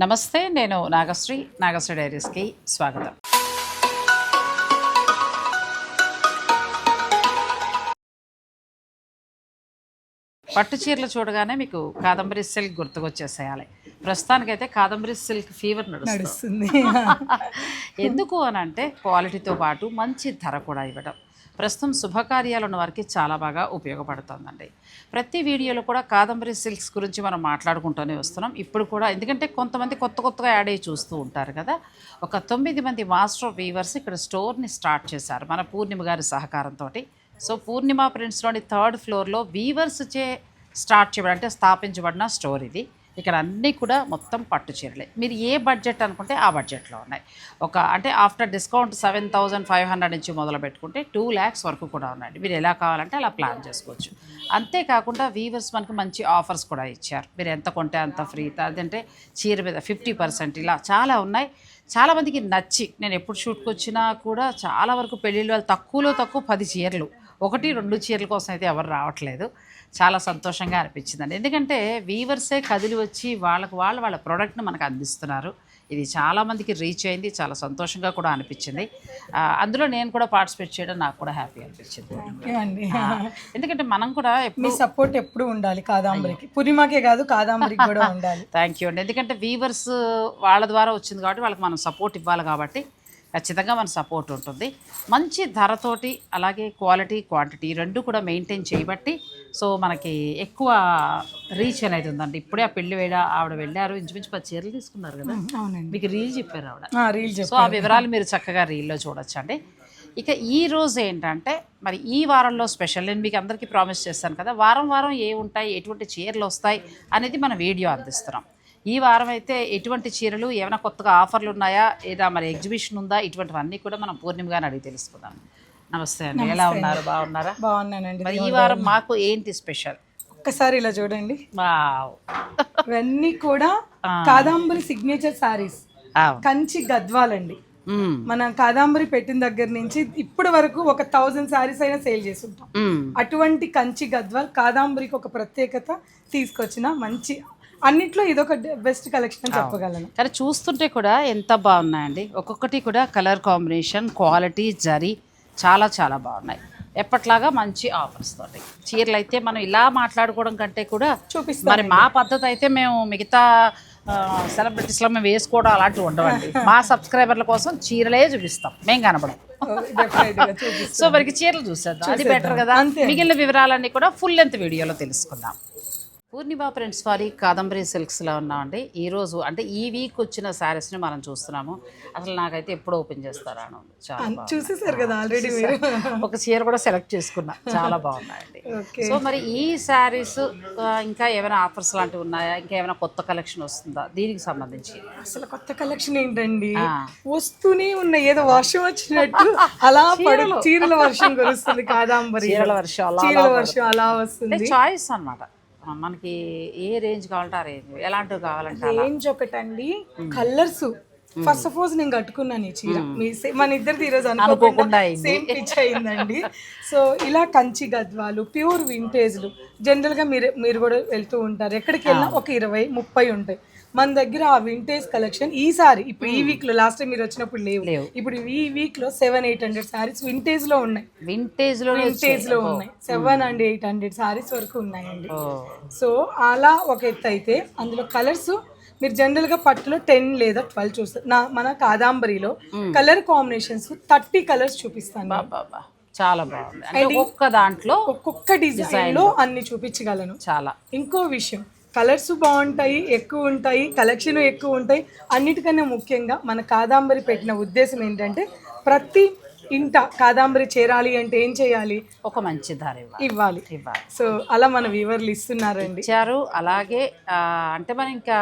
నమస్తే నేను నాగశ్రీ నాగశ్రీ డైరీస్కి స్వాగతం. పట్టు చీరలు చూడగానే మీకు కాదంబరి సిల్క్ గుర్తుకొచ్చేసేయాలి. ప్రస్తుతానికైతే కాదంబరి సిల్క్ ఫీవర్ నడుస్తుంది. ఎందుకు అని అంటే క్వాలిటీతో పాటు మంచి ధర కూడా ఇవ్వడం. ప్రస్తుతం శుభకార్యాలు ఉన్న వారికి చాలా బాగా ఉపయోగపడుతుందండి. ప్రతి వీడియోలో కూడా కాదంబరి సిల్క్స్ గురించి మనం మాట్లాడుకుంటూనే వస్తున్నాం. ఇప్పుడు కూడా ఎందుకంటే కొంతమంది కొత్త కొత్తగా యాడ్ అయ్యి చూస్తూ ఉంటారు కదా. ఒక తొమ్మిది మంది మాస్టర్ వీవర్స్ ఇక్కడ స్టోర్ని స్టార్ట్ చేశారు మన పూర్ణిమ గారి సహకారంతో సో పూర్ణిమ ప్రింట్స్లోని థర్డ్ ఫ్లోర్లో వీవర్స్ చే స్టార్ట్ చేయబడి అంటే స్థాపించబడిన స్టోర్ ఇది. ఇక్కడ అన్నీ కూడా మొత్తం పట్టు చీరలే. మీరు ఏ బడ్జెట్ అనుకుంటే ఆ బడ్జెట్లో ఉన్నాయి. ఒక అంటే after discount seven thousand five hundred నుంచి మొదలు పెట్టుకుంటే టూ ల్యాక్స్ వరకు కూడా ఉన్నాయండి మీరు ఎలా కావాలంటే అలా ప్లాన్ చేసుకోవచ్చు. అంతేకాకుండా వీవర్స్ మనకి మంచి ఆఫర్స్ కూడా ఇచ్చారు. మీరు ఎంత కొంటే అంత ఫ్రీ. అదంటే చీర మీద ఫిఫ్టీ పర్సెంట్ ఇలా చాలా ఉన్నాయి. చాలామందికి నచ్చి నేను ఎప్పుడు షూట్కి వచ్చినా కూడా చాలా వరకు పెళ్ళిళ్ళు వాళ్ళు తక్కువలో తక్కువ పది చీరలు. ఒకటి రెండు చీరల కోసం అయితే ఎవరు రావట్లేదు. చాలా సంతోషంగా అనిపించిందండి. ఎందుకంటే వీవర్సే కదిలి వచ్చి వాళ్ళకు వాళ్ళు వాళ్ళ ప్రోడక్ట్ని మనకు అందిస్తున్నారు. ఇది చాలామందికి రీచ్ అయింది చాలా సంతోషంగా కూడా అనిపించింది. అందులో నేను కూడా పార్టిసిపేట్ చేయడం నాకు కూడా హ్యాపీ అనిపించింది. ఎందుకంటే మనం కూడా మీ సపోర్ట్ ఎప్పుడు ఉండాలి కాదాంబరికి. పురిమాకే కాదు కాదాంబరికి కూడా ఉండాలి. థ్యాంక్ యూ అండి. ఎందుకంటే వీవర్స్ వాళ్ళ ద్వారా వచ్చింది కాబట్టి వాళ్ళకి మనం సపోర్ట్ ఇవ్వాలి కాబట్టి ఖచ్చితంగా మన సపోర్ట్ ఉంటుంది. మంచి ధరతోటి అలాగే క్వాలిటీ క్వాంటిటీ రెండు కూడా మెయింటైన్ చేయబట్టి సో మనకి ఎక్కువ రీచ్ అనేది ఉందండి. ఇప్పుడే ఆ పెళ్ళి వేడ ఆవిడ వెళ్ళారు ఇంచుమించు పది చీరలు తీసుకున్నారు కదా. అవునండి. మీకు రీల్ చెప్పారు ఆవిడ. రీల్ సో ఆ వివరాలు మీరు చక్కగా రీల్లో చూడొచ్చండి. ఇక ఈ రోజు ఏంటంటే మరి ఈ వారంలో స్పెషల్ నేను మీకు అందరికీ ప్రామిస్ చేస్తాను కదా వారం వారం ఏ ఉంటాయి ఎటువంటి చీరలు వస్తాయి అనేది మన వీడియో అందిస్తున్నాం. ఈ వారం అయితే ఎటువంటి చీరలు ఏమైనా కొత్తగా ఆఫర్లు ఉన్నాయా లేదా మరి ఎగ్జిబిషన్ ఉందా? ఇటువంటివన్నీ కూడా మనం పూర్ణిమగానే అడిగి తెలుసుకుందాం. నమస్తే అండి. ఎలా ఉన్నారు? బాగున్నారా? బాగున్నానండి. మరి ఈ వారం మాకు ఏంటి స్పెషల్? ఒక్కసారి ఇలా చూడండి. ఇవన్నీ కూడా కాదాంబరి సిగ్నేచర్ సారీస్. కంచి గద్వాలండి. మన కాదాంబరి పెట్టిన దగ్గర నుంచి ఇప్పటి వరకు ఒక థౌజండ్ సారీస్ అయినా సేల్ చేస్తుంటాం. అటువంటి కంచి గద్వాల్ కాదాంబరికి ఒక ప్రత్యేకత తీసుకొచ్చిన మంచి అన్నిట్లో ఇదొక బెస్ట్ కలెక్షన్ అని చెప్పగలను. కానీ చూస్తుంటే కూడా ఎంత బాగున్నాయండి. ఒక్కొక్కటి కూడా కలర్ కాంబినేషన్ క్వాలిటీ జరీ చాలా చాలా బాగున్నాయి. ఎప్పట్లాగా మంచి ఆఫర్స్ తోటి. చీరలు అయితే మనం ఇలా మాట్లాడుకోవడం కంటే కూడా చూపిస్తాను మరి మా పద్ధతి అయితే మేము మిగతా సెలబ్రిటీస్లో మేము వేసుకోవడం అలాంటివి ఉండవండి. మా సబ్స్క్రైబర్ల కోసం చీరలే చూపిస్తాం. మేము కనపడం సో మరికి చీరలు చూసేద్దాం. అది బెటర్ కదా. మిగిలిన వివరాలన్నీ కూడా ఫుల్ లెంత్ వీడియోలో తెలుసుకుందాం. పూర్ణిమ ఫ్రెండ్స్ వారి కాదంబరి సిల్క్స్లో ఉన్నామండి. ఈరోజు అంటే ఈ వీక్ వచ్చిన శారీస్ని మనం చూస్తున్నాము. అసలు నాకైతే ఎప్పుడు ఓపెన్ చేస్తారా అని ఉంది. చాలా బాగుంది. చూసేసారు కదా ఆల్రెడీ మీరు. ఒక చీర కూడా సెలెక్ట్ చేసుకున్నా. చాలా బాగున్నాయండి. సో మరి ఈ శారీస్ ఇంకా ఏమైనా ఆఫర్స్ లాంటివి ఉన్నాయా? ఇంకా ఏమైనా కొత్త కలెక్షన్ వస్తుందా? దీనికి సంబంధించి. అసలు కొత్త కలెక్షన్ ఏంటండి. వస్తూనే ఉన్న ఏదో వర్షం వచ్చినట్టు అలా చీరల. వర్షం కురుస్తుంది కాదాంబరి. చీరల వర్షం అలా చీరల వర్షం అలా వస్తుంది. చాయిస్ అన్నమాట. మనకి ఏ రేంజ్ కావాలంటే ఆ రేంజ్. ఎలాంటివి కావాలంటే రేంజ్ ఒకటండి కలర్స్. ఫస్ట్ ఆఫ్ ఆల్ నేను కట్టుకున్నాను ఈ చీర. మీ మన ఇద్దరిది ఈరోజు అనుకోకుండా. సేమ్ పిచ్ అయిందండి. సో ఇలా కంచి గద్వాలు ప్యూర్ వింటేజ్లు జనరల్గా మీరు మీరు కూడా వెళ్తూ ఉంటారు. ఎక్కడికి వెళ్ళినా ఒక ఇరవై ముప్పై ఉంటాయి. మన దగ్గర ఆ వింటేజ్ కలెక్షన్ ఈసారి ఇప్పుడు ఈ వీక్లో లాస్ట్ టైం మీరు వచ్చినప్పుడు లేవు. లేవు. ఇప్పుడు ఈ వీక్లో సెవెన్ ఎయిట్ హండ్రెడ్ సారీస్ వింటేజ్లో ఉన్నాయి. వింటేజ్లో వింటేజ్లో ఉన్నాయి. Seven and eight hundred saris వరకు ఉన్నాయండి. సో అలా ఒక ఎత్తు అయితే అందులో కలర్స్ మీరు జనరల్గా పట్టులో టెన్ లేదా ట్వెల్వ్ చూస్తారు నా మన కాదాంబరిలో కలర్ కాంబినేషన్స్ థర్టీ కలర్స్ చూపిస్తాను. చాలా బాగుంది. ఒక్క దాంట్లో ఒక్కొక్క డిజైన్లో అన్ని చూపించగలను. చాలా. ఇంకో విషయం కలర్స్ బాగుంటాయి ఎక్కువ ఉంటాయి కలెక్షన్ ఎక్కువ ఉంటాయి. అన్నిటికన్నా ముఖ్యంగా మన కాదాంబరి పెట్టిన ఉద్దేశం ఏంటంటే ప్రతి ఇంట కాదాంబరి చేరాలి అంటే ఏం చేయాలి? ఒక మంచి ధర ఇవ్వాలి. ఇవ్వాలి. సో అలా మన వీవర్లు ఇస్తున్నారండి. ఇచ్చారు. అలాగే అంటే మనం ఇంకా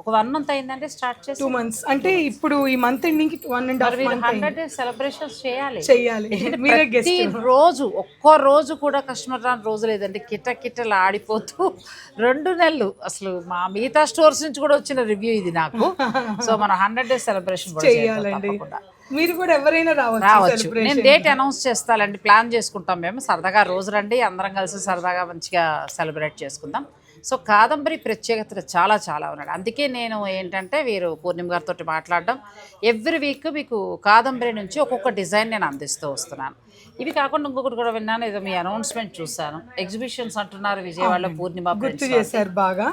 ఒక వన్ మంత్ అయిందంటే స్టార్ట్ చేసి టూ మంత్స్ అంటే ఇప్పుడు ఈ month ending one and half month hundred days celebrations చేయాలి. చెయ్యాలి మీరే గెస్ట్ రోజు ఒక్కో రోజు కూడా కస్టమర్ రాని రోజు లేదండి. కిట కిటలు ఆడిపోతూ రెండు నెలలు. అసలు మా మిగతా స్టోర్స్ నుంచి కూడా వచ్చిన రివ్యూ ఇది నాకు. సో మనం హండ్రెడ్ డేస్ సెలబ్రేషన్ చేయాలి తప్పకుండా. మీరు కూడా ఎవరైనా రావచ్చు రావచ్చు. నేను డేట్ అనౌన్స్ చేస్తానండి ప్లాన్ చేసుకుంటాం మేము. సరదాగా రోజు రండి అందరం కలిసి సరదాగా మంచిగా సెలబ్రేట్ చేసుకుందాం. సో కాదంబరి ప్రత్యేకత చాలా చాలా ఉన్నాడు. అందుకే నేను ఏంటంటే వీరు పూర్ణిమ గారితో మాట్లాడడం ఎవ్రీ వీక్ మీకు కాదంబరి నుంచి ఒక్కొక్క డిజైన్ నేను అందిస్తూ వస్తున్నాను. ఇవి కాకుండా ఇంకొకటి కూడా విన్నాను ఏదో మీ అనౌన్స్మెంట్ చూశాను. ఎగ్జిబిషన్స్ అంటున్నారు విజయవాడలో పూర్ణిమ గుర్తు చేశారు బాగా.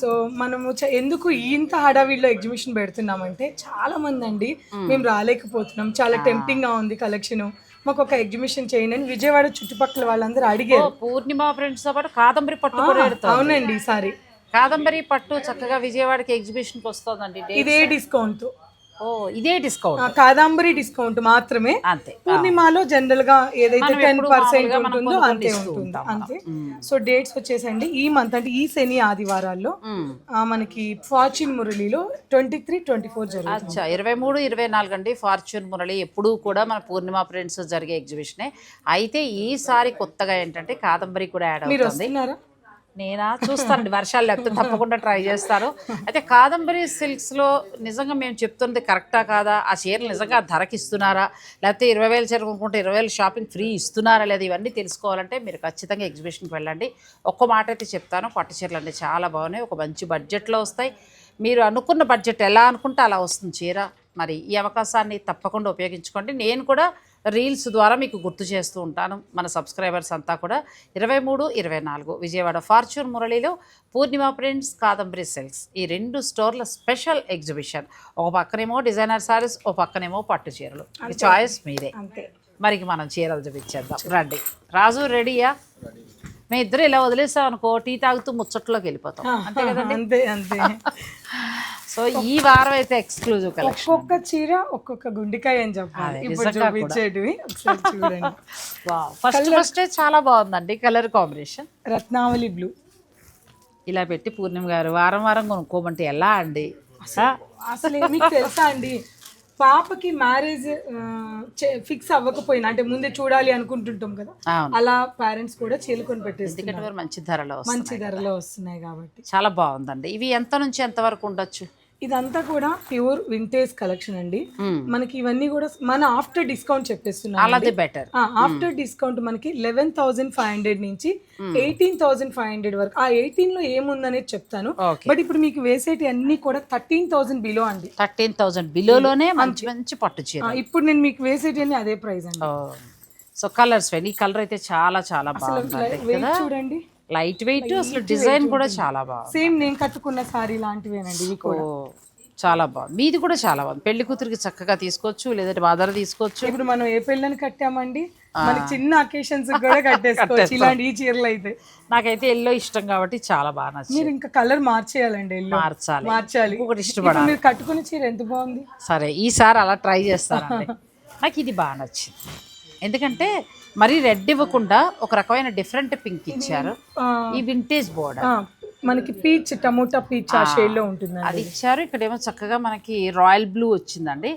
సో మనము ఎందుకు ఇంత హడావిడిలో ఎగ్జిబిషన్ పెడుతున్నామంటే చాలా మంది అండి మేము. రాలేకపోతున్నాం. చాలా టెంప్టింగ్గా ఉంది కలెక్షన్. మాకు ఒక ఎగ్జిబిషన్ చేయండి అని విజయవాడ చుట్టుపక్కల వాళ్ళందరూ అడిగారు. పూర్ణిమ ఫ్రెండ్స్తో పాటు కాదంబరి పట్టు అవునండి ఈసారి. కాదంబరి పట్టు చక్కగా విజయవాడకి ఎగ్జిబిషన్కి వస్తుందండి ఇదే డిస్కౌంట్. ఓ ఇదే డిస్కౌంట్ కాదాంబరి డిస్కౌంట్ మాత్రమే. అంతే. పూర్ణిమలో జనరల్గా ఏదైతే టెన్ పర్సెంట్ ఉంటుందో అంతే ఉంటుంది. అంతే. సో డేట్స్ వచ్చేసండి. ఈ మంత్ అంటే ఈ శని ఆదివారాల్లో మనకి ఫార్చ్యూన్ మురళిలో ట్వంటీ త్రీ ట్వంటీ ఫోర్ జరుగుతుంది ఇరవై మూడు ఇరవై నాలుగు అండి ఫార్చ్యూన్ మురళి. ఎప్పుడూ కూడా మన పూర్ణిమ ఫ్రెండ్స్ జరిగే ఎగ్జిబిషనే అయితే ఈసారి కొత్తగా ఏంటంటే కాదంబరి కూడా యాడ్ అవుతుంది. నేనా? చూస్తానండి. వర్షాలు లేకపోతే తప్పకుండా ట్రై చేస్తాను. అయితే కాదంబరి సిల్క్స్లో నిజంగా మేము చెప్తున్నది కరెక్టా కాదా? ఆ చీరలు నిజంగా ధరకి ఇస్తున్నారా? లేకపోతే ఇరవై వేల చీర కొనుక్కుంటే ఇరవై వేలు షాపింగ్ ఫ్రీ ఇస్తున్నారా లేదా? ఇవన్నీ తెలుసుకోవాలంటే మీరు ఖచ్చితంగా ఎగ్జిబిషన్కి వెళ్ళండి. ఒక్క మాట అయితే చెప్తాను. పట్టు చీరలు అంటే చాలా బాగున్నాయి. ఒక మంచి బడ్జెట్లో వస్తాయి. మీరు అనుకున్న బడ్జెట్ ఎలా అనుకుంటే అలా వస్తుంది చీర. మరి ఈ అవకాశాన్ని తప్పకుండా ఉపయోగించుకోండి. నేను కూడా రీల్స్ ద్వారా మీకు గుర్తు చేస్తూ ఉంటాను. మన సబ్స్క్రైబర్స్ అంతా కూడా ఇరవై మూడు ఇరవై నాలుగు విజయవాడ ఫార్చ్యూన్ మురళిలో పూర్ణిమ ప్రింట్స్ కాదంబరి సిల్క్స్ ఈ రెండు స్టోర్ల స్పెషల్ ఎగ్జిబిషన్. ఒక పక్కనేమో డిజైనర్ సారీస్ ఒక పక్కనేమో పట్టు చీరలు. చాయిస్ మీదే. అంతే. మరికి మనం చీరలు చూపించేద్దాం. రండి. రాజు రెడీయా? మేము ఇద్దరు ఇలా వదిలేసాం అనుకో టీ తాగుతూ ముచ్చట్లోకి వెళ్ళిపోతాం. అంతే కదండి? అంతే అంతే. సో ఈ వారం అయితే ఎక్స్క్లూజివ్ కలెక్షన్ ఒక్కొక్క చీర ఒక్కొక్క గుండెకాయ అని చెప్పాలి. ఇప్పుడు. చూపించేటివి ఫస్ట్ ఫస్టే చాలా బాగుందండి కలర్ కాంబినేషన్ రత్నావళి బ్లూ ఇలా పెట్టి పూర్ణిమ గారు వారం వారం కొనుక్కోమంటే ఎలా అండి? అసలు మీకు తెలుసా అండి? పాపకి మ్యారేజ్ ఫిక్స్ అవ్వకపోయినా అంటే ముందే చూడాలి అనుకుంటుంటాం కదా అలా పేరెంట్స్ కూడా చీలుకొని మరి మంచి ధరలో మంచి ధరలో వస్తున్నాయి కాబట్టి. చాలా బాగుందండి. ఇవి ఎంత నుంచి ఎంత వరకు ఉండొచ్చు? ఇదంతా కూడా ప్యూర్ వింటేజ్ కలెక్షన్ అండి. మనకి ఇవన్నీ కూడా మన ఆఫ్టర్ డిస్కౌంట్ చెప్పేస్తున్నాం అలాది బెటర్ ఆఫ్టర్ డిస్కౌంట్ మనకి లెవెన్ థౌసండ్ ఫైవ్ హండ్రెడ్ నుంచి ఎయిటీన్ థౌసండ్ ఫైవ్ హండ్రెడ్ వరకు. ఆ ఎయిటీన్లో ఏముందనేది చెప్తాను. బట్ ఇప్పుడు మీకు వేసేటి అన్ని కూడా థర్టీన్ థౌసండ్ బిలో అండి. థర్టీన్ థౌజండ్ బిలోలోనే మంచి మంచి పట్టు చీర. ఇప్పుడు నేను మీకు వేసేటి అన్ని అదే ప్రైస్ అండి. సో కలర్స్ ఈ కలర్ అయితే చాలా చాలా వెయిట్ చూడండి. లైట్ వెయిట్ అసలు డిజైన్ కూడా చాలా బాగుంది. సేమ్ నేను కట్టుకున్న సారీ లాంటివేనండి కూడా. చాలా బాగుంది. మీది కూడా చాలా బాగుంది. పెళ్ళి కూతురికి చక్కగా తీసుకోవచ్చు లేదంటే బాదర తీసుకోవచ్చు. ఇప్పుడు మనం ఏ పెళ్ళని కట్టామండి? మనకి చిన్న అకేషన్స్ కూడా కట్టేసుకోవచ్చు. ఇలాంటి ఈ చీరలు అయితే. నాకైతే ఎల్లో ఇష్టం కాబట్టి చాలా బాగా నచ్చింది. మీరు ఇంకా కలర్ మార్చేయాలండి ఎల్లో మార్చాలి. మార్చాలి. ఇప్పుడు ఇష్టపడాలి. మీరు కట్టుకున్న చీర ఎంత బాగుంది? సరే ఈసారి అలా ట్రై చేస్తానండి. నాకు ఇది బాగా నచ్చింది. ఎందుకంటే మరీ రెడ్ ఇవ్వకుండా ఒక రకమైన డిఫరెంట్ పింక్ ఇచ్చారు. ఈ వింటేజ్ బోర్డర్ మనకి పీచ్ టమోటా పీచ్ ఆ షేడ్లో ఉంటుందండి అది ఇచ్చారు. ఇక్కడేమో చక్కగా మనకి రాయల్ బ్లూ వచ్చిందండి.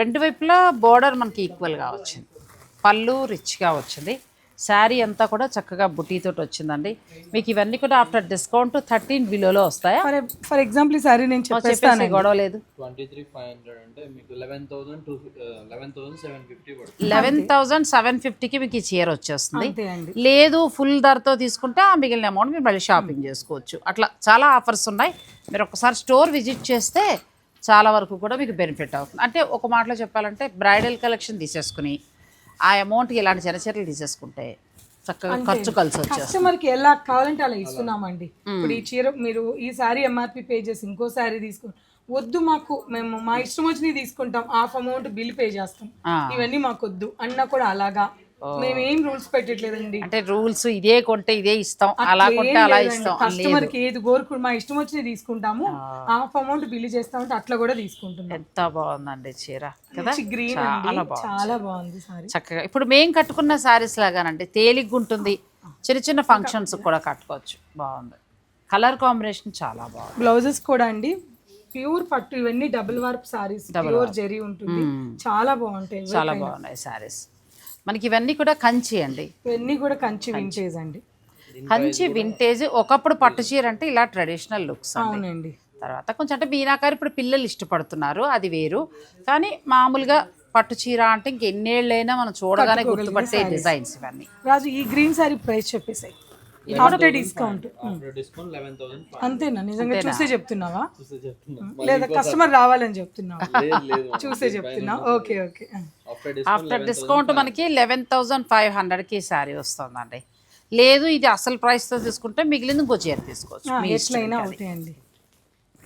రెండు వైపులా బోర్డర్ మనకి ఈక్వల్గా వచ్చింది. పళ్ళు రిచ్గా వచ్చింది. శారీ అంతా కూడా చక్కగా బుటీతోటి వచ్చిందండి. మీకు ఇవన్నీ కూడా ఆఫ్టర్ డిస్కౌంట్ థర్టీన్ బిలోలో వస్తాయా? ఫర్ ఫర్ ఎగ్జాంపుల్ ఈ సారీ నేను చెప్పేస్తాను చెప్పేసి గొడవ లేదు. లెవెన్ థౌసండ్ సెవెన్ ఫిఫ్టీకి మీకు ఈ చీర వచ్చేస్తుంది. లేదు ఫుల్ ధరతో తీసుకుంటే ఆ మిగిలిన అమౌంట్ మీరు మళ్ళీ షాపింగ్ చేసుకోవచ్చు. అట్లా చాలా ఆఫర్స్ ఉన్నాయి. మీరు ఒకసారి స్టోర్ విజిట్ చేస్తే చాలా వరకు కూడా మీకు బెనిఫిట్ అవుతుంది. అంటే ఒక మాటలో చెప్పాలంటే బ్రైడల్ కలెక్షన్ తీసేసుకుని ఆ అమౌంట్కి ఇలాంటి చిన్న చీరలు తీసేసుకుంటే చక్కగా ఖర్చు కలిసి వచ్చేస్తుంది. కస్టమర్కి ఎలా కావాలంటే అలా ఇస్తున్నామండి. ఇప్పుడు ఈ చీర మీరు ఈ సారీ ఎంఆర్పి పే చేసి ఇంకో సారీ తీసుకుని వద్దు మాకు మేము మా ఇష్టం వచ్చినవి తీసుకుంటాం. హాఫ్ అమౌంట్ బిల్ పే చేస్తాం. ఇవన్నీ మాకు వద్దు అన్నా కూడా అలాగా. మేము రూల్స్ పెట్టట్లేదండి. అంటే రూల్స్ ఇదే కొంటే ఇదే ఇస్తాం అలా కొంటే అలా ఇస్తాం. కస్టమర్కి ఏది కోరుకు మా ఇష్టం వచ్చినవి తీసుకుంటాము. హాఫ్ అమౌంట్ బిల్ చేస్తామంటే అట్లా కూడా తీసుకుంటున్నాం. ఎంత బాగుందండి చీర కదా? గ్రీన్ చాలా బాగుంది చాలా బాగుంది సారీ. చక్కగా. ఇప్పుడు మేం కట్టుకున్న శారీస్ లాగానండి. తేలిగ్గా ఉంటుంది. చిన్న చిన్న ఫంక్షన్స్ కూడా కట్టుకోవచ్చు. బాగుంది. కలర్ కాంబినేషన్ చాలా బాగుంది. బ్లౌజెస్ కూడా అండి. ప్యూర్ పట్టు ఇవన్నీ double warp saris pure zari ఉంటుంది. చాలా బాగుంటాయి. చాలా బాగున్నాయి శారీస్ మనకి ఇవన్నీ కూడా కంచి అండి. ఇవన్నీ కూడా కంచి వింటేజ్ అండి. కంచి వింటేజ్ ఒకప్పుడు పట్టు చీర అంటే ఇలా ట్రెడిషనల్ లుక్స్ అండి. అవునండి. తర్వాత కొంచెం అంటే మీనాకారి ఇప్పుడు పిల్లలు ఇష్టపడుతున్నారు అది వేరు. కానీ మామూలుగా పట్టు చీర అంటే ఇంకెన్నేళ్ళైనా మనం చూడగానే గుర్తుపట్టే డిజైన్స్ ఇవన్నీ. రాజు ఈ green sorry price చెప్పేసాయి. After discount after discount eleven thousand అంతేనా? నిజంగా చూసే చెప్తున్నావా? చెప్తున్నా. లేదా కస్టమర్ రావాలని చెప్తున్నావా? లేదు లేదు చూసే చెప్తున్నా. Okay okay. After discount after discount మనకి లెవెన్ థౌజండ్ ఫైవ్ హండ్రెడ్కి శారీ వస్తుందండి. లేదు ఇది అసలు ప్రైస్తో తీసుకుంటే మిగిలింది ఇంకో చీర తీసుకోవచ్చు. ఎట్లయినా. అవుతాయండి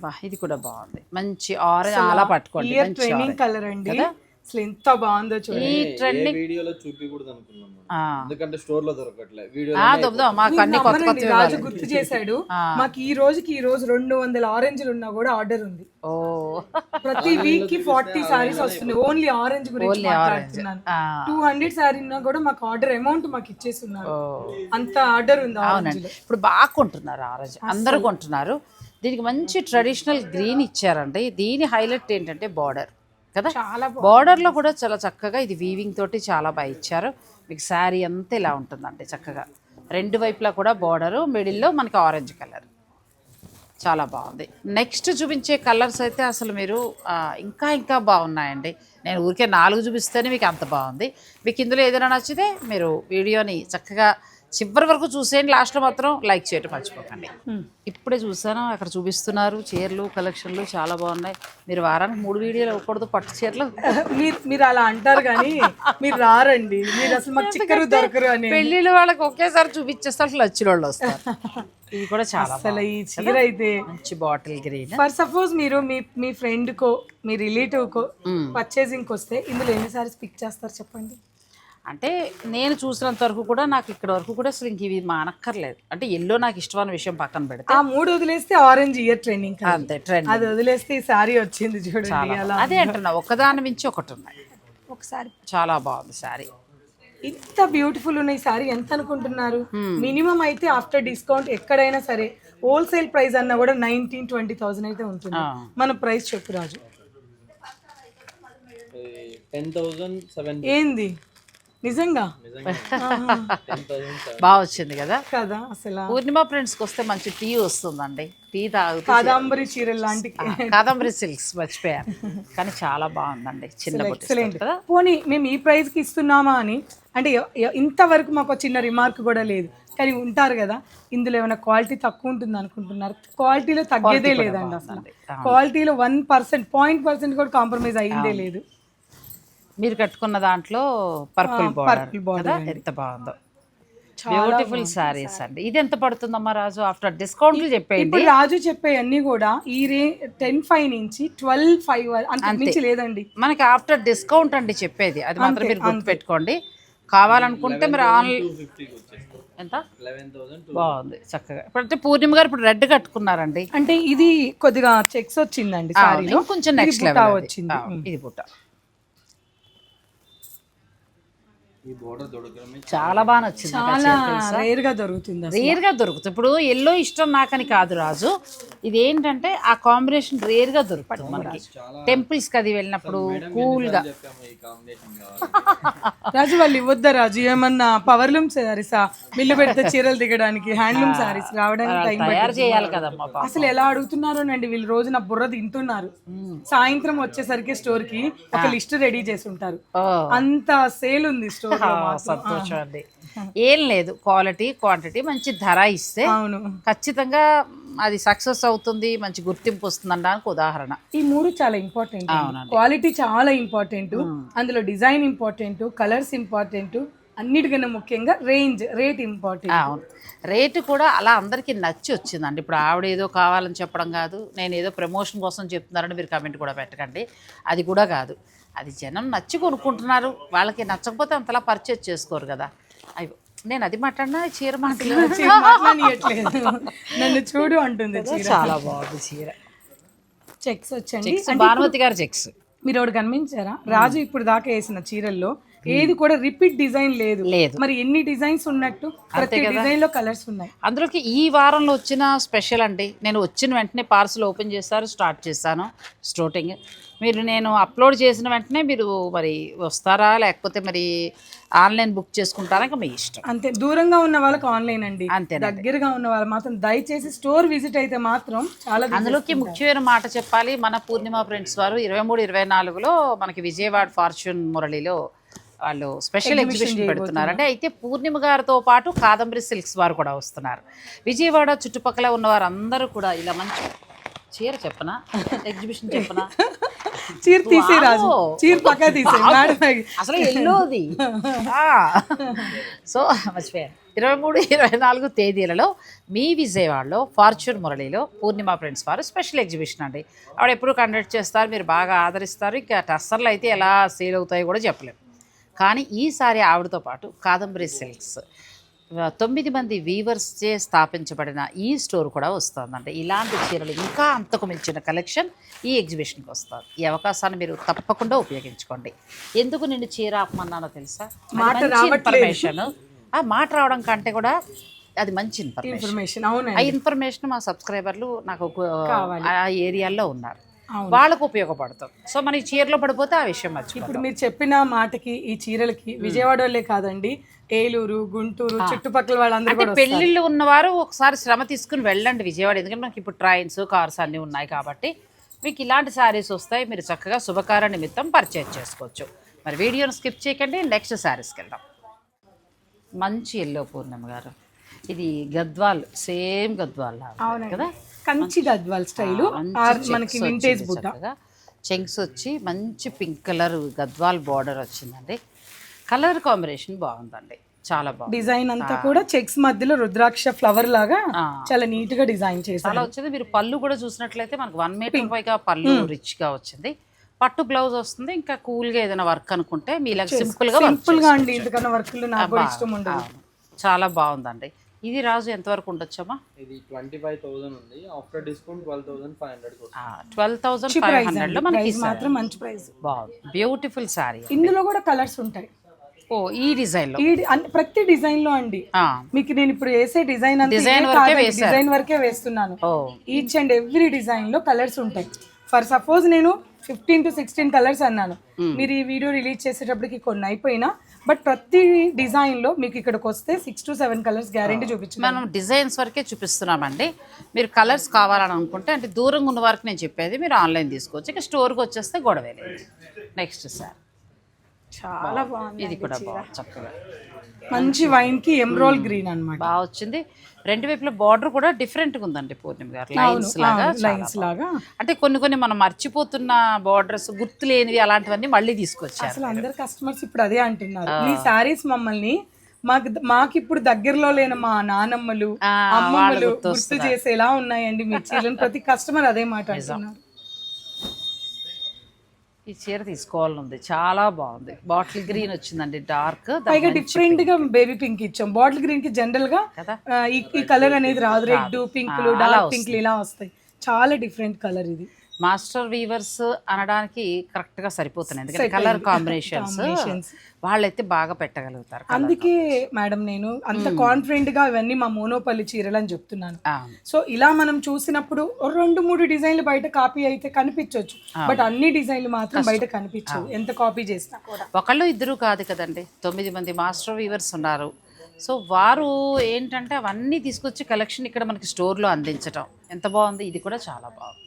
బా, ఇది కూడా బాగుంది. మంచి ఆరెంజ్ అలా పట్టుకోండి. కలర్ అండి. అసలు ఎంత బాగుందో చూడండి. ఈ ఏ ట్రెండింగ్ వీడియోలో చూపించకూడదు అనుకున్నాం మనం. ఆ. ఎందుకంటే స్టోర్లో దొరకట్లే వీడియో దొబ్బదాం. మాకు అన్ని కొత్త అమ్మనండి, కొత్త రాజు గుర్తు చేశాడు. మాకు ఈ రోజుకి ఈ రోజు రెండు వందల ఆరెంజ్లు ఉన్నా కూడా ఆర్డర్ ఉంది. ఓ. ప్రతి వీక్కి ఫార్టీ సారీస్ వస్తున్నాయి. ఓన్లీ ఆరెంజ్ గురించి మాట్లాడుతున్నాను. ఆ. టూ హండ్రెడ్ సారీ ఉన్నా కూడా మాకు ఆర్డర్ అమౌంట్ మాకు ఇచ్చేస్తున్నారు. ఓ. అంత ఆర్డర్ ఉంది ఆరెంజ్ అవునండి. ఇప్పుడు బాగా కొంటున్నారు ఆ రోజు అందరూ కొంటున్నారు. దీనికి మంచి ట్రెడిషనల్ గ్రీన్ ఇచ్చారండి. దీని హైలైట్ ఏంటంటే బార్డర్ కదా? చాలా బార్డర్లో కూడా చాలా చక్కగా ఇది వీవింగ్ తోటి చాలా బాగా ఇచ్చారు. మీకు శారీ అంతా ఇలా ఉంటుందండి చక్కగా. రెండు వైపులా కూడా బార్డరు మిడిల్లో మనకి ఆరెంజ్ కలర్ చాలా బాగుంది. నెక్స్ట్ చూపించే కలర్స్ అయితే అసలు మీరు ఇంకా ఇంకా బాగున్నాయండి. నేను ఊరికే నాలుగు చూపిస్తేనే మీకు అంత బాగుంది. మీకు ఇందులో ఏదైనా నచ్చితే మీరు వీడియోని చక్కగా చివరి వరకు చూసేయండి లాస్ట్లో మాత్రం లైక్ చేయడం మర్చిపోకండి. ఇప్పుడే చూసాను అక్కడ చూపిస్తున్నారు చీరలు కలెక్షన్లు చాలా బాగున్నాయి. మీరు వారానికి మూడు వీడియోలు ఇవ్వకూడదు పట్టు చీరలు. మీరు మీరు అలా అంటారు కానీ మీరు రారండి. మీరు అసలు మాకు చిక్కరు దొరకరు అని. పెళ్ళిళ్ళ వాళ్ళకి ఒకేసారి చూపించేస్తే అసలు వచ్చిన వాళ్ళు వస్తారు. ఇది కూడా చాలా అసలు ఈ చీర అయితే మంచి బాటిల్ గ్రీన్ ఫర్ సపోజ్ మీరు మీ మీ ఫ్రెండ్ కో మీ రిలేటివ్ కో పర్చేసింగ్ వస్తే ఇందులో ఎన్ని సారీస్ పిక్ చేస్తారు చెప్పండి? అంటే నేను చూసినంత వరకు కూడా నాకు ఇక్కడ వరకు కూడా అసలు ఇంక ఇవి మానక్కర్లేదు. అంటే ఎల్లో నాకు ఇష్టమైన విషయం పక్కన పెడితే ఆ మూడు వదిలేస్తే ఆరెంజ్ ఇయర్ ట్రైనింగ్ అంతే ట్రెండ్ అది వదిలేస్తే ఈ సారీ వచ్చింది చూడండి అలా అదే అంటున్నా ఒకదాని మించి ఒకటి ఉన్నాయి. ఒకసారి. చాలా బాగుంది శారీ ఇంత బ్యూటిఫుల్ ఉన్న ఈ సారీ ఎంత అనుకుంటున్నారు? మినిమం అయితే ఆఫ్టర్ డిస్కౌంట్ ఎక్కడైనా సరే హోల్సేల్ ప్రైస్ అన్నా కూడా నైన్టీన్ ట్వంటీ థౌసండ్ అయితే ఉంటుంది. మన ప్రైస్ చెప్పు రాజు. ఏంది? నిజంగా? బాగా వచ్చింది కదా? కదా అసలు? పూర్ణిమ ఫ్రెండ్స్కి వస్తే మంచి టీ వస్తుందండి. టీ తాగుతూ కాదాంబరి చీరల లాంటి కాదంబరి సిల్క్స్ మర్చిపోయాను. కానీ చాలా బాగుందండి. చిన్న ఎక్సలెంట్ పోనీ మేము ఈ ప్రైస్కి ఇస్తున్నామా అని? అంటే ఇంతవరకు మాకు చిన్న రిమార్క్ కూడా లేదు. కానీ ఉంటారు కదా ఇందులో ఏమైనా క్వాలిటీ తక్కువ ఉంటుంది అనుకుంటున్నారు. క్వాలిటీలో తగ్గేదే లేదండి అసలు. క్వాలిటీలో వన్ పర్సెంట్ పాయింట్ పర్సెంట్ కూడా కాంప్రమైజ్ అయ్యిందే లేదు. మీరు కట్టుకున్న దాంట్లో పర్పుల్ బార్డర్ ఎంత బాగుందో. బ్యూటిఫుల్ సారీస్ అండి. ఇది ఎంత పడుతుందమ్మా రాజు? ఆఫ్టర్ డిస్కౌంట్లు చెప్పేయండి. ఇప్పుడు రాజు చెప్పే అన్ని కూడా ఈ రే టెన్ ఫైవ్ నుంచి ట్వెల్వ్ ఫైవ్ అంత. మించి లేదండి. మనకి ఆఫ్టర్ డిస్కౌంట్ అండి చెప్పేది. అది మాత్రం మీరు గుర్తుపెట్టుకోండి. కావాలనుకుంటే మీరు ఆన్లైన్ ఎంత? బాగుంది చక్కగా. ఇప్పుడంటే పూర్ణిమ గారు ఇప్పుడు రెడ్ కట్టుకున్నారండి. అంటే ఇది కొద్దిగా చెక్స్ వచ్చిందండి సారీలో. కొంచెం నెక్స్ట్ లెవెల్ వచ్చింది. ఇది బుట్ట ఈ బోర్డర్ దొరకడమే చాలా బాగా నచ్చింది చాలా రేర్గా దొరుకుతుంది. రేర్గా దొరుకుతుంది. ఇప్పుడు ఎల్లో ఇష్టం నాకని కాదు రాజు. ఇది ఏంటంటే ఆ కాంబినేషన్ రేర్గా దొరుకుతుంది మనకి. టెంపుల్స్కి అది వెళ్ళినప్పుడు కూల్గా. చెప్పాము ఈ కాంబినేషన్ కావాలి? రాజు వాళ్ళు ఇవ్వద్దా రాజు? ఏమన్నా పవర్లూమ్ సారీసా మిల్లు పెడితే చీరలు దిగడానికి హ్యాండ్లూమ్ సారీస్ రావడానికి టైం తయారు చేయాలి కదమ్మా. అసలు ఎలా అడుగుతున్నారోనండి వీళ్ళు రోజు నా బుర్ర తింటున్నారు. సాయంత్రం వచ్చేసరికి స్టోర్కి ఒక లిస్ట్ రెడీ చేసి ఉంటారు. అంత సేల్ ఉంది స్టోర్. సంతోషం అండి ఏం లేదు. క్వాలిటీ క్వాంటిటీ మంచి ధర ఇస్తే అవును. ఖచ్చితంగా అది సక్సెస్ అవుతుంది మంచి గుర్తింపు వస్తుంది అనడానికి ఉదాహరణ. ఈ మూడు చాలా ఇంపార్టెంట్ క్వాలిటీ చాలా ఇంపార్టెంట్. అందులో డిజైన్ ఇంపార్టెంట్ కలర్స్ ఇంపార్టెంట్ అన్నిటికన్నా ముఖ్యంగా రేంజ్ రేట్ ఇంపార్టెంట్. అవును. రేటు కూడా అలా అందరికీ నచ్చి వచ్చిందండి. ఇప్పుడు ఆవిడ ఏదో కావాలని చెప్పడం కాదు నేను ఏదో ప్రమోషన్ కోసం చెప్తున్నారని మీరు కమెంట్ కూడా పెట్టకండి. అది కూడా కాదు. అది జనం నచ్చి కొనుక్కుంటున్నారు. వాళ్ళకి నచ్చకపోతే అంతలా పర్చేజ్ చేసుకోరు కదా. అయ్యో నేను అది మాట్లాడినా చీర మాట్లాడియట్లేదు నన్ను చూడు అంటుంది చాలా బాగుంది చీర. చెక్స్ వచ్చండి. భానుమతి గారి చెక్స్. మీరు ఒకటి గమనించారా రాజు ఇప్పుడు దాకా వేసిన చీరల్లో ఏది కూడా రిపీట్ డిజైన్ లేదు. లేదు. మరి ఎన్ని డిజైన్స్ ఉన్నట్టు ప్రతి డిజైన్లో కలర్స్ ఉన్నాయి. అందులోకి ఈ వారంలో వచ్చిన స్పెషల్ అండి నేను వచ్చిన వెంటనే పార్సల్ ఓపెన్ చేస్తారు స్టార్ట్ చేశాను స్టోటింగ్ మీరు నేను అప్లోడ్ చేసిన వెంటనే మీరు మరి వస్తారా లేకపోతే మరి ఆన్లైన్ బుక్ చేసుకుంటారా ఇంకా మీ ఇష్టం. అంతే దూరంగా ఉన్న వాళ్ళకి ఆన్లైన్ అండి. అంతేనండి. దగ్గరగా ఉన్న వాళ్ళు మాత్రం దయచేసి స్టోర్ విజిట్ అయితే మాత్రం చాలా అందులోకి ముఖ్యమైన మాట చెప్పాలి మన పూర్ణిమ ఫ్రెండ్స్ వారు ఇరవై మూడు ఇరవై నాలుగులో మనకి విజయవాడ ఫార్చ్యూన్ మురళిలో వాళ్ళు స్పెషల్ ఎగ్జిబిషన్ పెడుతున్నారు. అంటే అయితే పూర్ణిమ గారితో పాటు కాదంబరి సిల్క్స్ వారు కూడా వస్తున్నారు. విజయవాడ చుట్టుపక్కల ఉన్న వారందరూ కూడా ఇలా మంచి చీర చెప్పనా? ఎగ్జిబిషన్ చెప్పనా? చీర తీసే రాజు. చీర పక్క తీసే. అసలు ఎల్లోది. సో మర్చిపోయాను. ఇరవై మూడు ఇరవై నాలుగు తేదీలలో మీ విజయవాడలో ఫార్చ్యూన్ మురళిలో పూర్ణిమ ఫ్రెండ్స్ వారు స్పెషల్ ఎగ్జిబిషన్ అండి. ఆవిడ ఎప్పుడు కండక్ట్ చేస్తారు మీరు బాగా ఆదరిస్తారు. ఇంకా టస్సర్లు అయితే ఎలా సేల్ అవుతాయో కూడా చెప్పలేము కానీ ఈసారి ఆవిడతో పాటు కాదంబరి సిల్క్స్. తొమ్మిది మంది వీవర్స్చే స్థాపించబడిన ఈ స్టోర్ కూడా వస్తుందండి. ఇలాంటి చీరలు ఇంకా అంతకు మించిన కలెక్షన్ ఈ ఎగ్జిబిషన్కి వస్తుంది. ఈ అవకాశాన్ని మీరు తప్పకుండా ఉపయోగించుకోండి. ఎందుకు నిన్ను చీర ఆపమన్నానో తెలుసా. ఇన్ఫర్మేషన్ ఆ మాట రావడం కంటే కూడా అది మంచి ఇన్ఫర్మేషన్ ఇన్ఫర్మేషన్ ఆ ఇన్ఫర్మేషన్ మా సబ్స్క్రైబర్లు నాకు. ఆ ఏరియాలో ఉన్నారు. వాళ్ళకు ఉపయోగపడుతుంది సో మన ఈ చీరలో పడిపోతే ఆ విషయం మర్చిపోతాం. ఇప్పుడు మీరు చెప్పిన మాటకి ఈ చీరలకి విజయవాడ వాళ్ళే కాదండి ఏలూరు గుంటూరు చుట్టుపక్కల వాళ్ళందరూ పెళ్ళిళ్ళు ఉన్నవారు ఒకసారి శ్రమ తీసుకుని వెళ్ళండి విజయవాడ ఎందుకంటే మనకి ఇప్పుడు ట్రైన్స్ కార్స్ అన్నీ ఉన్నాయి కాబట్టి మీకు ఇలాంటి శారీస్ వస్తాయి మీరు చక్కగా శుభకార్య నిమిత్తం పర్చేజ్ చేసుకోవచ్చు. మరి వీడియోని స్కిప్ చేయకండి నెక్స్ట్ శారీస్కి వెళ్దాం. మంచి ఎల్లో పూర్ణిమ గారు. ఇది గద్వాల్ సేమ్ గద్వాల్. కదా? కంచి గద్వాల్ స్టైలు. మనకి చెక్స్ వింటేజ్ బుట్ట. చెంగ్స్ వచ్చి మంచి పింక్ కలర్ గద్వాల్ బార్డర్ వచ్చిందండి. కలర్ కాంబినేషన్ బాగుందండి. చాలా బాగుంది. డిజైన్ అంతా కూడా చెక్స్ మధ్యలో రుద్రాక్ష ఫ్లవర్ లాగా. చాలా నీట్గా డిజైన్ చేశారు. చాలా వచ్చింది. మీరు పళ్ళు కూడా చూసినట్లయితే మనకు వన్ మీటర్ పైగా పళ్ళు రిచ్గా వచ్చింది. పట్టు బ్లౌజ్ వస్తుంది. ఇంకా కూల్గా ఏదైనా వర్క్ అనుకుంటే మీలా సింపుల్గా సింపుల్గా అండి. ఇంతకన్నా వర్క్లు నాకు. ఇష్టం ఉండదు. చాలా బాగుందండి. ఇది రాజు ఎంతవరకు ఉండొచ్చమ్మా? ఇది ట్వంటీ ఫైవ్ థౌసండ్ ఉంది. After discount twelve thousand five hundred twelve thousand five హండ్రెడ్లో మనకి మాత్రం మంచి ప్రైస్. బాగుంది. బ్యూటిఫుల్ శారీ ఇందులో కూడా కలర్స్ ఉంటాయి. ఓ ఈ డిజైన్లో ప్రతి డిజైన్లో అండి. ఆ, మీకు నేను ఇప్పుడు వేసే డిజైన్ వేశారు. డిజైన్ వరకే వేస్తున్నాను. ఓ. ఈచ్ అండ్ ఎవ్రీ డిజైన్లో కలర్స్ ఉంటాయి. ఫర్ సపోజ్ నేను ఫిఫ్టీన్ టు సిక్స్టీన్ కలర్స్ అన్నాను. మీరు ఈ వీడియో రిలీజ్ చేసేటప్పటికి కొన్ని అయిపోయినా బట్ ప్రతి డిజైన్లో మీకు ఇక్కడికి వస్తే six to seven colours guarantee చూపించాను మనం డిజైన్స్ వరకే చూపిస్తున్నామండి. మీరు కలర్స్ కావాలని అనుకుంటే అంటే దూరంగా ఉన్న వరకు నేను చెప్పేది మీరు ఆన్లైన్ తీసుకోవచ్చు. ఇక స్టోర్కి వచ్చేస్తే గొడవే లేదు. నెక్స్ట్ సార్ చాలా బాగుంది. ఇది కూడా బాగా చక్కగా. మంచి వైన్కి ఎమ్రోల్ గ్రీన్ అన్నమాట. బాగా వచ్చింది. రెండు వైపుల బార్డర్ కూడా డిఫరెంట్గా ఉందండి పూర్ణిమ గారు. లైన్స్ లాగా లైన్స్ లాగా. అంటే కొన్ని కొన్ని మనం మర్చిపోతున్న బార్డర్స్ గుర్తు లేనివి అలాంటివన్నీ మళ్ళీ తీసుకొచ్చారు. అసలు అందరు కస్టమర్స్ ఇప్పుడు అదే అంటున్నారు. మీ శారీస్ మమ్మల్ని మాకు మాకు ఇప్పుడు దగ్గరలో లేని మా నానమ్మలు అమ్మమ్మలు గుర్తు చేసేలా ఉన్నాయండి మీ చీరలు ప్రతి కస్టమర్ అదే మాట అంటున్నారు. ఈ చీర తీసుకోవాలని ఉంది చాలా బాగుంది. బాటిల్ గ్రీన్ వచ్చిందండి డార్క్. పైగా డిఫరెంట్గా బేబీ పింక్ ఇచ్చాం. బాటిల్ గ్రీన్కి జనరల్గా ఈ కలర్ అనేది రాదు. రెడ్ పింక్ డార్క్ పింక్ ఇలా వస్తాయి. చాలా డిఫరెంట్ కలర్ ఇది. మాస్టర్ వీవర్స్ అనడానికి కరెక్ట్గా సరిపోతున్నాయి. ఎందుకంటే కలర్ కాంబినేషన్స్ వాళ్ళైతే బాగా పెట్టగలుగుతారు అందుకే మేడం నేను అంత కాన్ఫిడెంట్గా ఇవన్నీ మా మోనోపల్లి చీరలు అని చెప్తున్నాను. సో ఇలా మనం చూసినప్పుడు రెండు మూడు డిజైన్లు బయట కాపీ అయితే కనిపించవచ్చు బట్ అన్ని డిజైన్లు మాత్రం బయట కనిపించవు. ఎంత కాపీ చేసినా కూడా. ఒకళ్ళు ఇద్దరు కాదు కదండి. తొమ్మిది మంది మాస్టర్ వీవర్స్ ఉన్నారు. సో వారు ఏంటంటే అవన్నీ తీసుకొచ్చి కలెక్షన్ ఇక్కడ మనకి స్టోర్లో అందించటం. ఎంత బాగుంది? ఇది కూడా చాలా బాగుంది.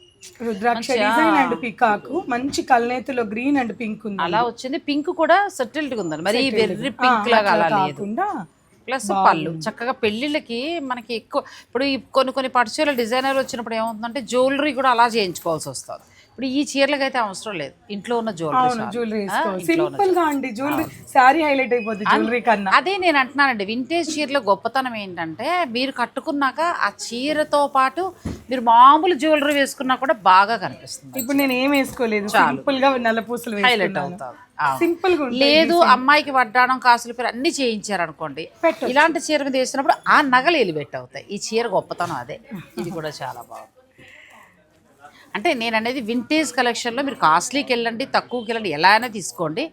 రుద్రాక్ష డిజైన్ అండ్ పికాక్ మంచి కల్నేతిలో గ్రీన్ అండ్ పింక్ ఉంది. అలా వచ్చింది. పింక్ కూడా సెటిల్డ్గా ఉందండి. మరి వెర్రి పింక్ లాగా అలా లేదు. కాకుండా ప్లస్ పళ్ళు. చక్కగా పెళ్ళిళ్ళకి మనకి ఎక్కువ ఇప్పుడు కొన్ని కొన్ని పట్టుచీరల డిజైనర్ వచ్చినప్పుడు ఏమవుతుందంటే జ్యువెలరీ కూడా అలా చేయించుకోవాల్సి వస్తుంది. ఇప్పుడు ఈ చీరలకు అయితే అవసరం లేదు. ఇంట్లో ఉన్న జ్యువెలరీ జ్యువెలరీ సింపుల్గా అండి జ్యువెలరీ శారీ హైలైట్ అయిపోద్ది జ్యువెలరీ కన్నా. అదే నేను అంటున్నానండి వింటేజ్ చీరల గొప్పతనం ఏంటంటే మీరు కట్టుకున్నాక ఆ చీరతో పాటు మీరు మామూలు జ్యువెలరీ వేసుకున్నా కూడా బాగా కనిపిస్తుంది. ఇప్పుడు నేను ఏం వేసుకోలేదు సింపుల్గా నల్ల పూసలు హైలైట్ అవును. సింపుల్గా లేదు అమ్మాయికి వడ్డాణం కాసులు పేరు అన్ని చేయించారు అనుకోండి. ఇలాంటి చీర మీద వేసినప్పుడు ఆ నగలు ఎలిబెట్ అవుతాయి. ఈ చీర గొప్పతనం అదే. ఇది కూడా చాలా బాగుంది. అంటే నేను అనేది వింటేజ్ కలెక్షన్లో మీరు కాస్ట్లీకి వెళ్ళండి తక్కువకి వెళ్ళండి ఎలా అయినా తీసుకోండి.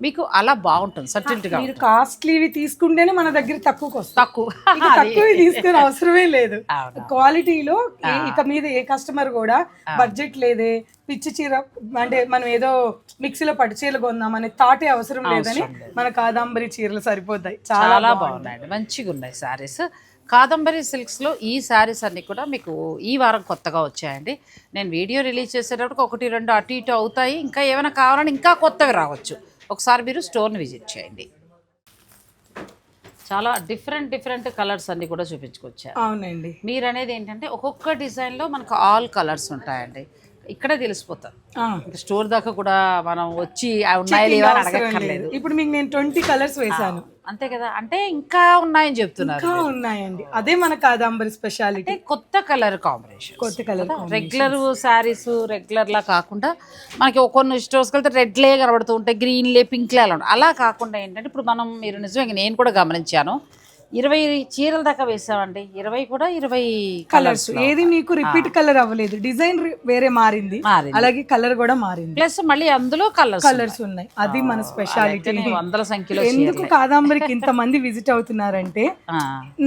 మీకు అలా బాగుంటుంది సర్టిల్ట్గా మీరు కాస్ట్లీవి తీసుకుంటేనే మన దగ్గర తక్కువకి వస్తుంది. తక్కువ. ఇక తక్కువ తీసుకునే అవసరమే లేదు. క్వాలిటీలో ఇక మీద ఏ కస్టమర్ కూడా బడ్జెట్ లేదే పిచ్చి చీర అంటే మనం ఏదో మిక్సీలో పట్టు చీరలు కొందాం అనే తాటే అవసరం లేదని మన కాదంబరి చీరలు సరిపోతాయి. చాలా బాగున్నాయండి. మంచిగా ఉన్నాయి శారీస్ కాదంబరి సిల్క్స్లో ఈ శారీస్ అన్నీ కూడా మీకు ఈ వారం కొత్తగా వచ్చాయండి. నేను వీడియో రిలీజ్ చేసేటప్పుడు ఒకటి రెండు అటు ఇటు అవుతాయి. ఇంకా ఏమైనా కావాలని ఇంకా కొత్తవి రావచ్చు. ఒకసారి మీరు స్టోర్ని విజిట్ చేయండి. చాలా డిఫరెంట్ డిఫరెంట్ కలర్స్ అన్ని కూడా చూపించుకొచ్చారు. అవునండి. మీరు అనేది ఏంటంటే ఒక్కొక్క డిజైన్లో మనకు ఆల్ కలర్స్ ఉంటాయండి. ఇక్కడే. ఇంకా స్టోర్ దాకా కూడా మనం వచ్చి ఉన్నాయా లేవా అడగక్కర్లేదు. ఇప్పుడు మీకు నేను ట్వంటీ కలర్స్ వేసాను అంతే కదా? అంటే ఇంకా ఉన్నాయని చెప్తున్నారు ఇంకా ఉన్నాయండి. అదే మన కాదాంబరి స్పెషాలిటీ కొత్త కలర్ కాంబినేషన్ కొత్త కలర్ రెగ్యులర్ శారీస్ రెగ్యులర్ లా కాకుండా మనకి కొన్ని స్టోర్స్కి వెళ్తే రెడ్లే కనబడుతూ ఉంటాయి గ్రీన్లే పింక్లే అలా అలా కాకుండా ఏంటంటే ఇప్పుడు మనం మీరు నిజంగా నేను కూడా గమనించాను. ఇరవై చీరల దాకా వేసామండి ఇరవై కూడా ఇరవై కలర్స్ ఏది మీకు రిపీట్ కలర్ అవ్వలేదు. డిజైన్ వేరే మారింది. అలాగే కలర్ కూడా మారింది. ప్లస్ మళ్ళీ అందులో కలర్స్ కలర్స్ ఉన్నాయి. అది మన స్పెషాలిటీ వందల సంఖ్యలో ఎందుకు కాదాంబరికి ఇంత మంది విజిట్ అవుతున్నారంటే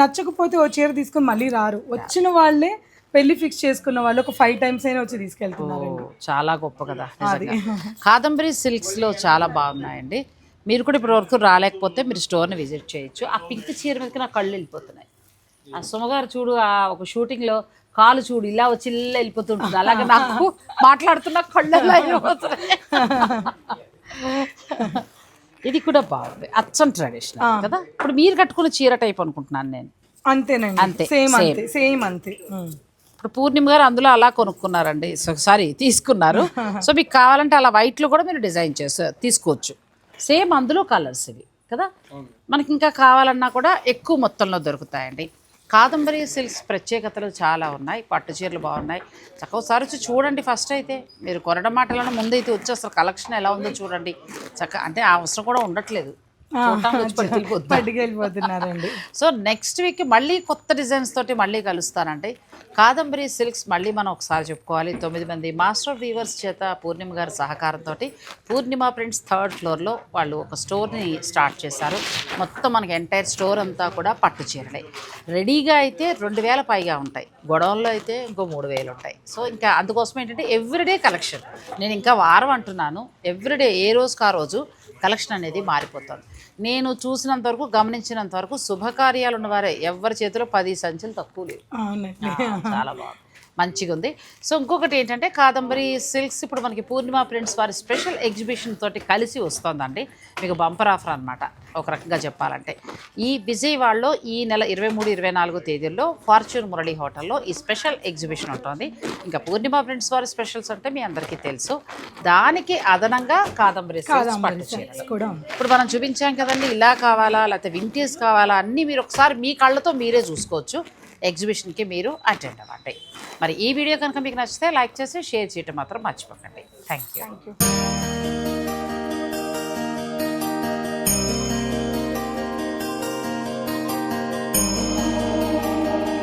నచ్చకపోతే ఓ చీర తీసుకొని మళ్ళీ రారు. వచ్చిన వాళ్ళే పెళ్ళి ఫిక్స్ చేసుకున్న వాళ్ళు ఒక ఫైవ్ టైమ్స్ అయినా వచ్చి తీసుకెళ్తున్నారు చాలా గొప్ప కదా. కాదంబరి సిల్క్స్లో చాలా బాగున్నాయండి. మీరు కూడా ఇప్పటి వరకు రాలేకపోతే మీరు స్టోర్ని విజిట్ చేయొచ్చు. ఆ పింక్ చీర మీదకి నా కళ్ళు వెళ్ళిపోతున్నాయి. ఆ సుమగారు చూడు ఆ ఒక షూటింగ్లో కాలు చూడు ఇలా వచ్చి ఇలా వెళ్ళిపోతుంటుంది. అలాగే నాకు మాట్లాడుతున్న కళ్ళు ఎలా వెళ్ళిపోతున్నాయి. ఇది కూడా బాగుంది. అచ్చం ట్రెడిషనల్ కదా? ఇప్పుడు మీరు కట్టుకున్న చీర టైప్ అనుకుంటున్నాను నేను. అంతేనండి. అంతే, సేమ్. అంతే సేమ్. అంతే. ఇప్పుడు పూర్ణిమ గారు అందులో అలా కొనుక్కున్నారండి. సారీ తీసుకున్నారు. సో మీకు కావాలంటే అలా వైట్లో కూడా మీరు డిజైన్ చేసి తీసుకోవచ్చు. సేమ్ అందులో కలర్స్ ఇవి కదా? మనకి ఇంకా కావాలన్నా కూడా ఎక్కువ మొత్తంలో దొరుకుతాయండి. కాదంబరి సిల్క్స్ ప్రత్యేకతలు చాలా ఉన్నాయి పట్టు చీరలు బాగున్నాయి. చక్కగా ఒకసారి వచ్చి చూడండి ఫస్ట్ అయితే. మీరు కొనడం మాటలను ముందైతే వచ్చి అసలు కలెక్షన్ ఎలా ఉందో చూడండి. చక్క అంటే ఆ అవసరం కూడా ఉండట్లేదు. పట్టుకెళ్ళిపోతున్నారండి. సో నెక్స్ట్ వీక్ మళ్ళీ కొత్త డిజైన్స్ తోటి మళ్ళీ కలుస్తానండి. కాదంబరి సిల్క్స్ మళ్ళీ మనం ఒకసారి చెప్పుకోవాలి. తొమ్మిది మంది మాస్టర్ వీవర్స్ చేత పూర్ణిమ గారి సహకారంతో పూర్ణిమ ప్రింట్స్ థర్డ్ ఫ్లోర్లో వాళ్ళు ఒక స్టోర్ని స్టార్ట్ చేశారు. మొత్తం మనకి ఎంటైర్ స్టోర్ అంతా కూడా పట్టు చీరలే. రెడీగా అయితే రెండు వేల పైగా ఉంటాయి. గొడవల్లో అయితే ఇంకో మూడు వేలు ఉంటాయి. సో ఇంకా అందుకోసం ఏంటంటే ఎవ్రీడే కలెక్షన్. నేను ఇంకా వారం అంటున్నాను. ఎవ్రీడే ఏ రోజుకు ఆ రోజు కలెక్షన్ అనేది మారిపోతుంది. నేను చూసినంత వరకు గమనించినంత వరకు శుభకార్యాలు ఉన్నవారే. ఎవరి చేతిలో పది సంచులు తక్కువ లేవు. చాలా బాగుంది. మంచిగా ఉంది సో ఇంకొకటి ఏంటంటే కాదంబరి సిల్క్స్ ఇప్పుడు మనకి పూర్ణిమ ప్రింట్స్ వారి స్పెషల్ ఎగ్జిబిషన్ తోటి కలిసి వస్తుందండి. మీకు బంపర్ ఆఫర్ అనమాట ఒక రకంగా చెప్పాలంటే. ఈ విజయవాడలో ఈ నెల ఇరవై మూడు ఇరవై నాలుగు తేదీల్లో ఫార్చ్యూన్ మురళి హోటల్లో ఈ స్పెషల్ ఎగ్జిబిషన్ ఉంటుంది. ఇంకా పూర్ణిమ ప్రింట్స్ వారి స్పెషల్స్ అంటే మీ అందరికీ తెలుసు. దానికి అదనంగా కాదంబరి సిల్క్స్ పట్టు చీరలు. కూడా ఉంది. ఇప్పుడు మనం చూపించాం కదండి ఇలా కావాలా లేకపోతే వింటేజ్ కావాలా అన్నీ మీరు ఒకసారి మీ కళ్ళతో మీరే చూసుకోవచ్చు. ఎగ్జిబిషన్కి మీరు అటెండ్ అవ్వండి. మరి ఈ వీడియో కనుక మీకు నచ్చితే లైక్ చేసి షేర్ చేయటం మాత్రం మర్చిపోకండి. Thank you